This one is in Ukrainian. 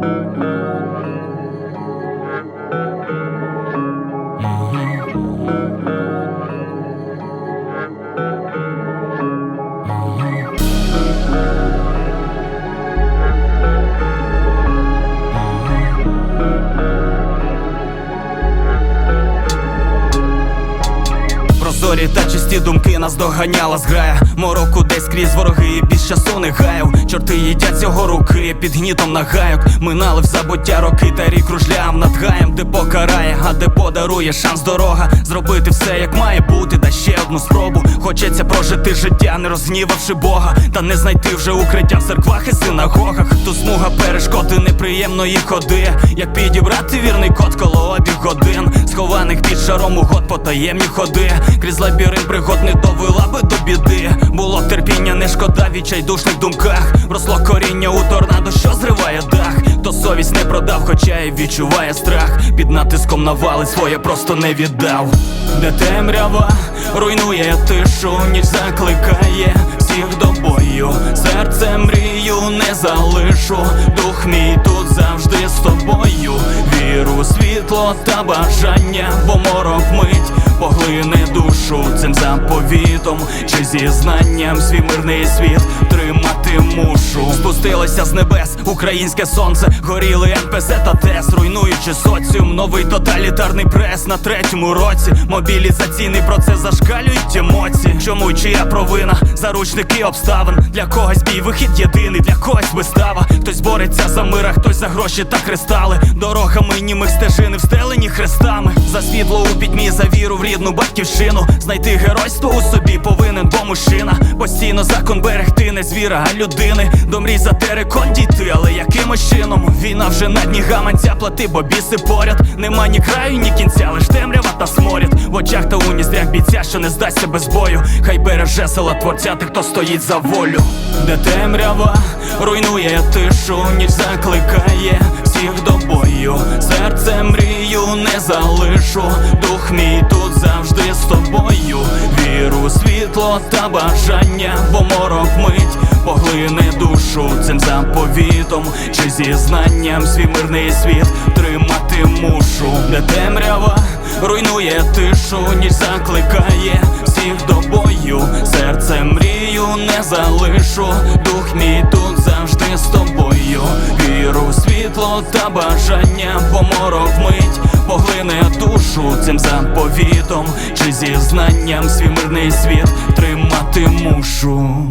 Música Прозорі та чисті думки нас доганяла зграя. Мороку десь крізь вороги і без часу не гаяв. Чорти їдять цього руки під гнітом на гайок. Минали в забуття роки та рік кружлям над гаєм, де покарає, а де подарує шанс дорога. Зробити все як має бути, да ще одну спробу. Хочеться прожити життя, не розгнівавши Бога. Та не знайти вже укриття в церквах і синагогах. Тут смуга перешкоди неприємної ходи. Як підібрати вірний код коло обіг годин Схованих під шаром угод потаємні ходи. Крізь лабіринт пригод не довела би до біди. Було терпіння, не шкода в відчайдушних думках. Росло коріння у торнадо, що зриває дах. То совість не продав, хоча і відчуває страх. Під натиском навали своє просто не віддав. Де темрява руйнує тишу, ніч закликає всіх до бою. Серце мрію залишу, дух мій тут завжди з тобою Віру, світло та бажання, бо морок мить поглине душу цим заповітом чи зізнанням свій мирний світ тримати мушу. Спустилося з небес українське сонце, горіли НПЗ та ТЕС, руйнуючи соціум, новий тоталітарний прес на третьому році. Мобілізаційний процес зашкалюють емоції. Чому чия провина? Заручники обставин для когось бій вихід єдиний, для когось вистава. Хтось бореться за мир, а хтось за гроші та кристали. Дорогами німих стежини встелені хрестами. За світло у пітьмі, за віру в рідну батьківщину. Знайти геройство у собі повинен, бо мужчина. Постійно закон берегти не звіра, а людини. До мрій за терекон дійти, але якимось чином Війна вже на дні гаманця плати, бо біси поряд. Нема ні краю, ні кінця, лиш темрява та сморід. В очах та у ніздрях бійця, що не здасться без бою. Хай береже села творця, тих, хто стоїть за волю. Де темрява руйнує тишу, ніч закликає всіх до бою. Серце мрію не залишу, дух мій тут завжди з тобою. Віру, світло та бажання, бо морок мить поглине душу цим заповітом чи зізнанням свій мирний світ тримати мушу, де темрява руйнує тишу, ніч закликає всіх до бою. Серце мрію не залишу, та бажання, бо морок мить поглине душу цим заповітом чи зізнанням свій мирний світ тримати мушу.